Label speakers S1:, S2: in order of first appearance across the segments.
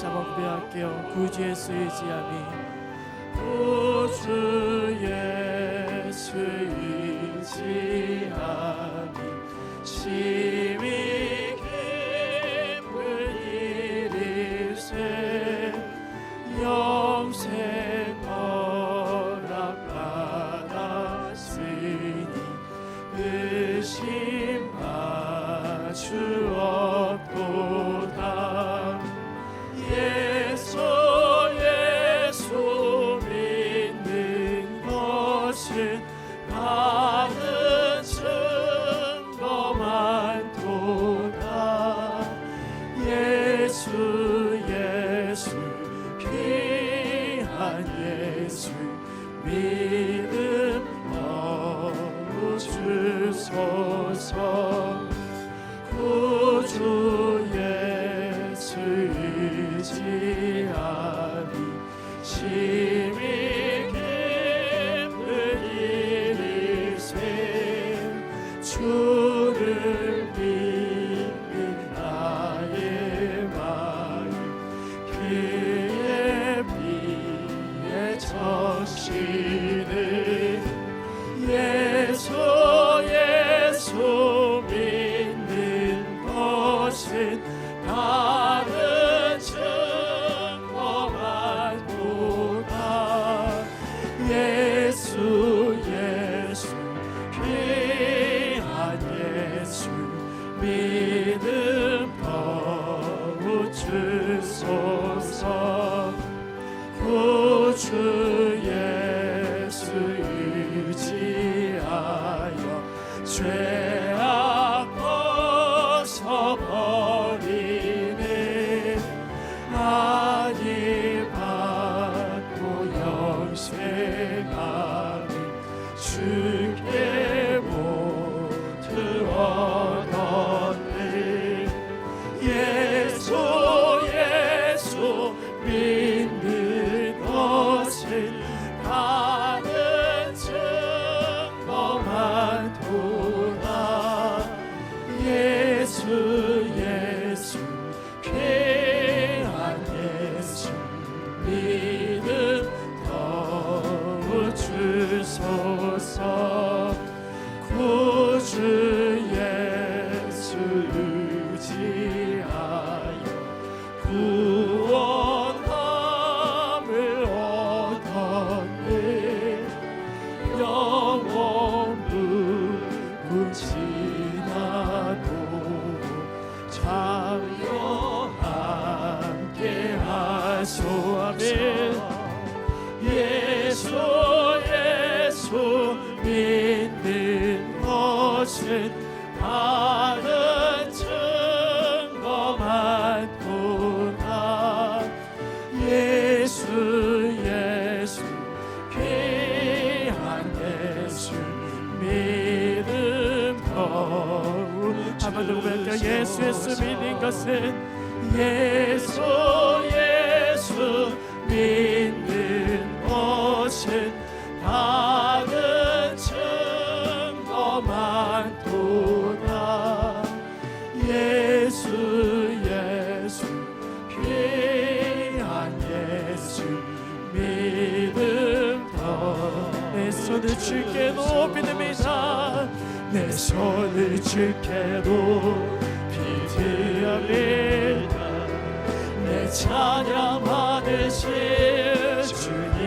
S1: 다시 한번 고백할게요. 구주 예수 의지함이 구주 예수 의지함이 심히 기쁜 일일세 영생 허락받았으니 의심 맞추었도 주께 것은 예수 예수 믿는 것은 다른 증거만 도다. 예수 예수 귀한 예수 믿음 더내 손을 주께 높이 듭니다. 내 손을 주께 높이 드 내 찬양 받으실 주님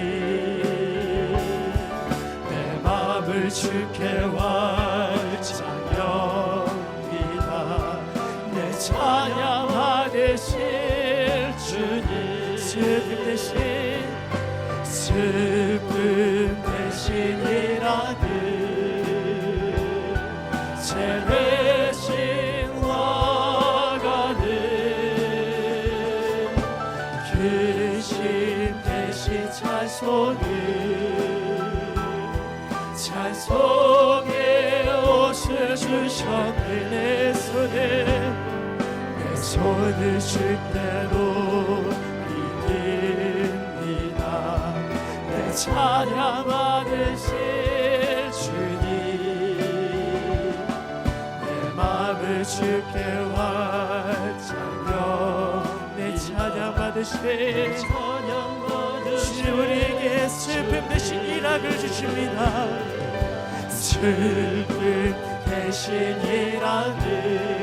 S1: 내 마음을 주께 완전합니다. 내 찬양 받으실 주님 슬픔 대신 슬픔 대신이라는 내 손을 주께로 믿습니다. 내 찬양 받으실 주님 내 마음을 주께 활짝여 내 찬양 받으실 찬양 받으실 우리에게 슬픔 대신 일학을 주십니다. 슬픔 대신 일학을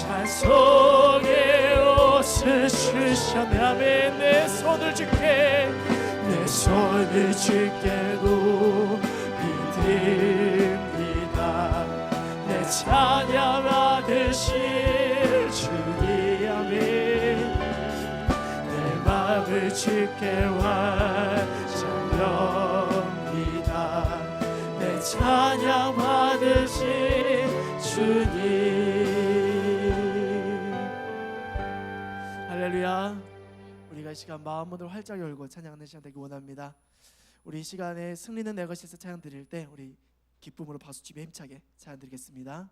S1: 찬송의 옷을 아멘 내 손을 줄게 내 손을 줄게로 믿습니다. 내 찬양 받으실 주님 아멘 내 마음을 주께 완전합니다. 내 찬양 받으신 주님 할렐루야. 우리가 이 시간 마음 문을 활짝 열고 찬양하는 시간 되기 원합니다. 우리 이 시간에 승리는 내 것에서 찬양 드릴 때 우리 기쁨으로 박수치며 힘차게 찬양 드리겠습니다.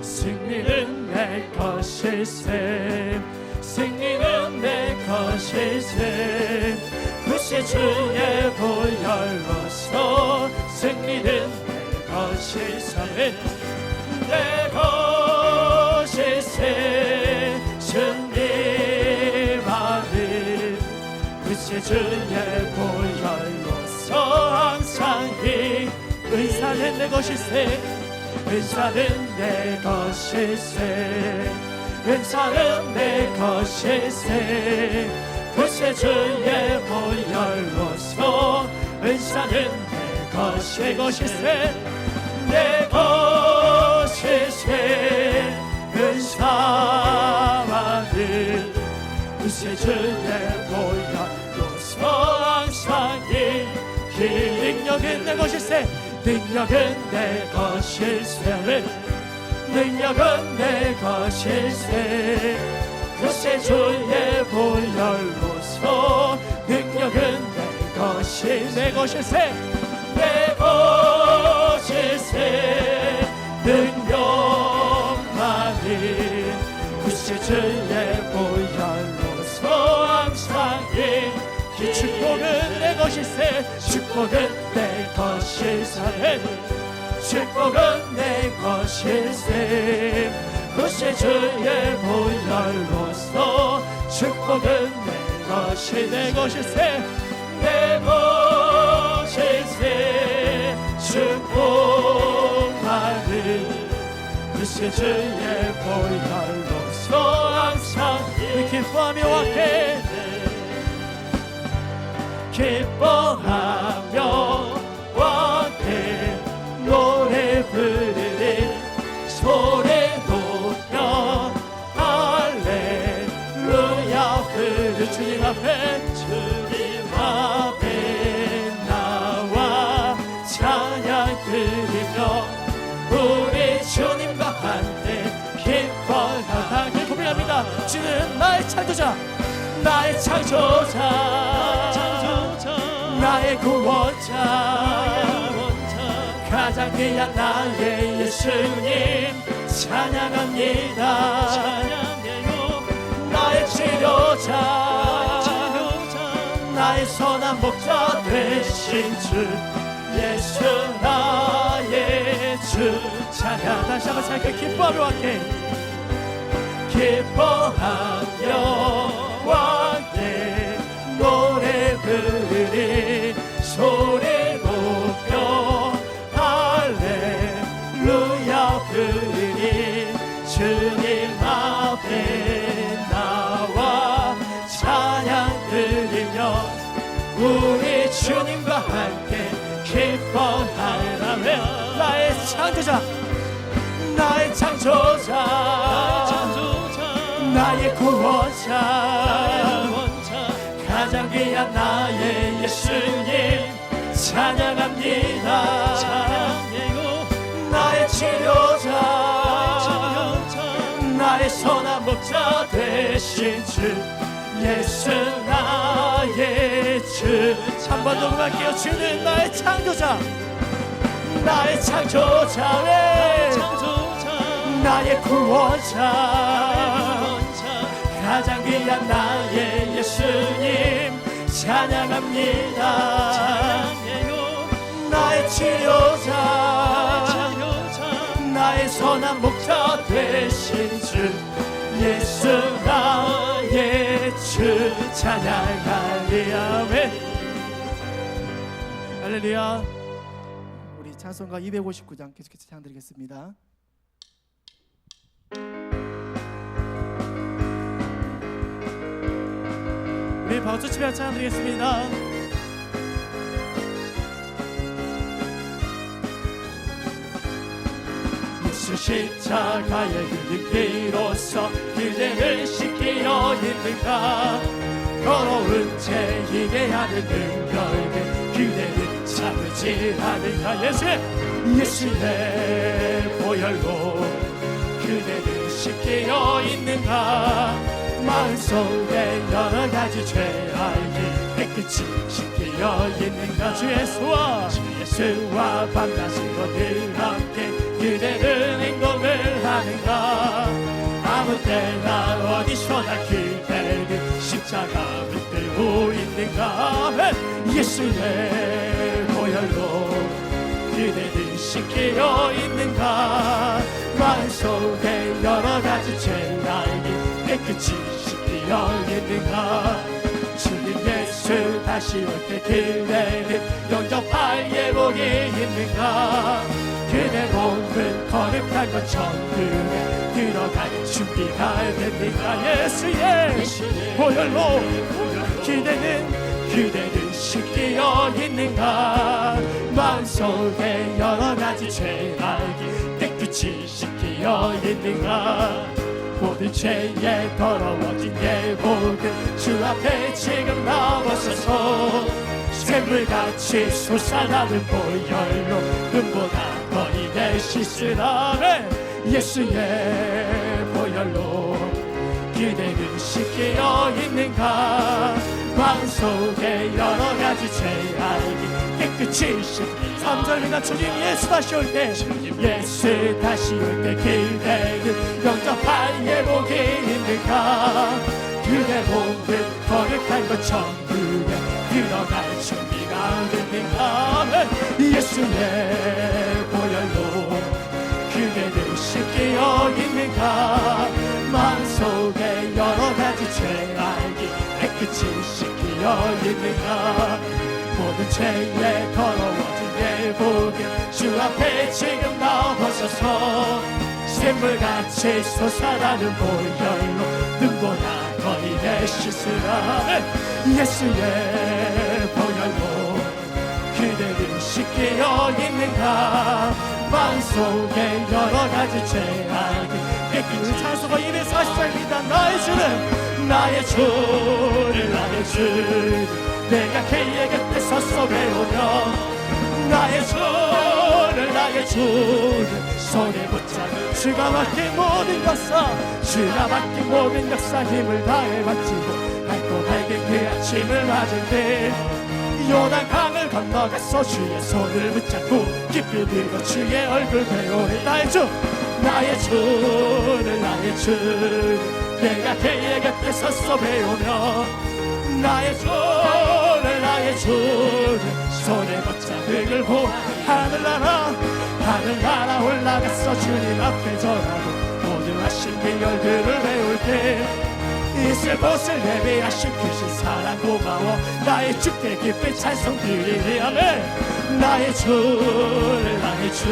S1: 승리는 내 것일세 내 것일세. 구세 주의 보혈로서 승리는 내 것일세 내 것일세. 승리만은 구세 주의 보혈로서 항상 이 의사는 내 것일세. 은사는 내 것일세 은사는 내 것일세. 그새 주의 보혈로서 은사는 내 것의 것일세. 내 것일세. 은사만은 그새 주의 보혈로서 항상 이 능력은 내 것일세. 능력은 내 것일세 능력은 내 것일세. 그새 주의 보혈로서 능력은 내 것이 내 것일세. 내 것일세. 능력만이 그새 주의 보혈로서 항상 이 축복은 내 것일세. 축복은 내 것일세 축복은 내 것일세. 그새 주의 보혈로서 축복은 내 것이 내 것일세. 내 것일세. 축복만은 그새 주의 보혈로서 항상 기뻐하며 왔게 기뻐하 창조자 나의 창조자 나의 구원자 가장 귀한 나의 예수님 찬양합니다. 나의 치료자 나의 선한 목자 되신 주 예수 나의 주. 찬양 다시 한번 찬양해. 기뻐하며 함께 기뻐하며 왕께 노래 부르리 소리 높여 할렐루야 부르리 주님 앞에 나와 찬양 드리며 우리 주님과 함께 기뻐하라며 나의 창조자 나의 창조자 구원자 가장 귀한 나의 예수님. 찬양합니다. 나의 치료자. 나의 선한 목자 되신 주. 예수 나의 주 한번 더 부를게요. 주는 나의 창조자. 나의 창조자 왜 나의 구원자 가장 귀한 나의 예수님. 찬양합니다. 나의 치료자. 나의 선한 목자 되신 주 예수 나의 주. 찬양하리라 아멘. 할렐루야. 우리 찬송가 259장 계속해서 찬양 드리겠습니다 우리 박수 치며 찬양드리겠습니다. 예수 십자가의 피로써 그대를 씻기려 있는가? 더러운 죄이게 하는 능력에 그대를 참지 않을까? 예수의 예수의 보혈로 그대를 씻기려 있는가 마음속에 여러 가지 죄악이 깨끗이 씻기려 있는가 주 예수와 주 예수와 밤낮으로 늘 함께 그대는 행동을 하는가 아무 때나 어디서나 그대는 십자가 붙들고 있는가. 예수의 보혈로 그대를 씻기려 있는가 마음속에 여러 가지 죄악 이 깨끗이 씻기려 있는가 주님 예수 다시 올 때 그대는 영접할 예복이 있는가? 그대 몸은 거룩한 것 천국에 들어갈 준비가 됩니까 예수의 보혈로 기대는 그대를 씻기려 있는가? 마음속에 여러 가지 죄악이 깨끗이 씻기려 있는가 모든 죄에 더러워진 예복은 주 앞에 지금 나와서서 샘물같이 솟아나는 보혈로 눈보다 거리 내 씻으라네. 예수의 보혈로 기대는 씻기려 있는가 마음속에 여러 가지 죄악이 깨끗이 씻기 3절입니다 주님 예수 다시 올때 주님 예수 다시 올 때 기대는 영접할 예복이 있는가? 그대 몸은 거룩한 것 천국에 들어갈 준비가 아멘. 예수의 보혈로 그대를 씻기어 있는가? 마음속에 여러 가지 죄악이 씻기어 있는가 모든 죄에 더러워진 예복은 주 앞에 지금 나와서서. 샘물같이 솟아나는 보혈로 눈보다 거리 내 씻으라. 예수의 보혈로 그대를 씻기어 있는가? 마음속에 여러 가지 죄악이 깨끗이 찬송가 240장입니다 나의 주는 나의 주를 나의 주 내가 그의 곁에 서서 배우며 나의 주를 나의 주를 손에 붙잡고 주가 맡긴 모든 역사 주가 맡긴 모든 역사 힘을 다해 바치고 밝고 밝은 그 아침을 맞을 때 요단 강을 건너가서 주의 손을 붙잡고 깊이 들고 주의 얼굴 배우리 나의 주 나의 주를 나의 주 내가 그의 곁에 서서 배우며 나의 주를 나의 주를 손에 붙잡을 보 하늘나라 하늘나라 올라가서 주님 앞에 절하고 모두 하신 그 얼굴을 배울 때 이슬 벗을 예배하신 크신 사랑 고마워. 나의 주께 기쁜 찬송 드리리. 아멘. 나의 주를 나의 주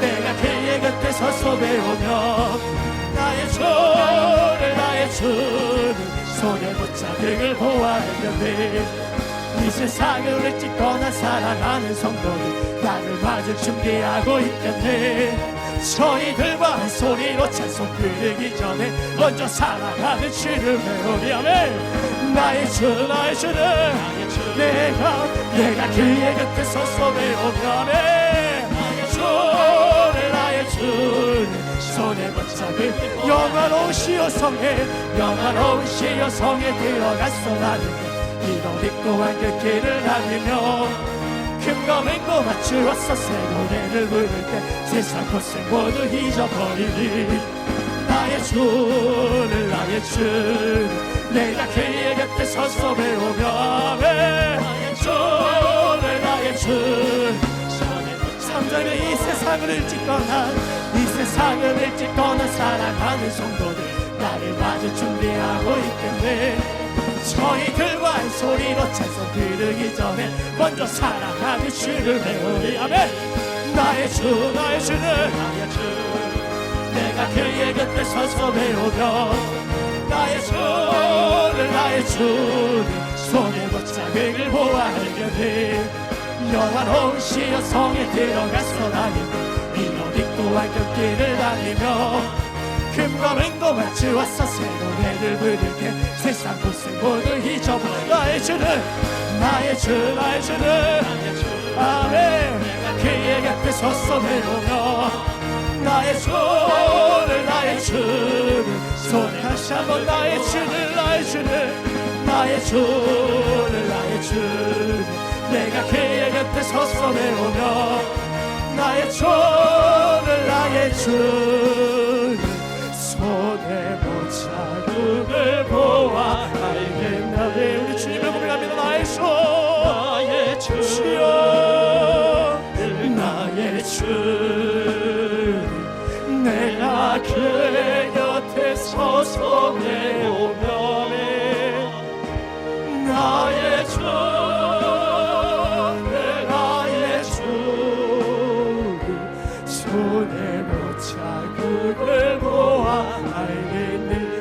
S1: 내가 그의 곁에 서서 배우며 주를 나의 주를 손에 붙잡을 보았는데 이 세상을 찍고 난 사랑하는 성도들 나를 맞을 준비하고 있겠네. 저희들과 한 소리로 찬송 부르기 전에 먼저 사랑하는 주를 아멘 나의 주 나의 주를 내가 내가 그의 곁에 서서 아 붙잡은 영화로운 시여 성에 영화로운 시여 성에 들어갔어 나는 이거 믿고 한그 길을 달리며 금과 맹고 맞추었어. 새 노래를 부를 때 세상 것을 모두 잊어버리니 나의 주를 나의 주 내가 그의 곁에 서서 배우며 삼장의 이 세상을 일찍 떠난 이 세상을 일찍 떠난 사랑하는 성도들 나를 마주 준비하고 있겠네. 저희들과 한 소리로 찬송 부르기 전에 먼저 사랑하는 주를 배우리. 아멘. 나의 주 나의 주를. 나의 주. 내가 그의 곁에 서서 배우며 나의 주를 나의 주 손에 붙잡을 보아하려니 영화로운 시여 성에 들어가서 나는 이노 입고 한그 길을 달리며 금과 맹도 맞추었어 새 노래를 부를 때 세상 곳을 모두 잊어버려. 나의 주는 나의 주 나의 주는 아멘. 그의 곁에 서서 배우며 나의 주를 나의 주를 손에 다시 한번 나의 주를 나의 주를 나의 주를 나의 주를 내가 그의 곁에 서서 배우며 나의 주를 나의 주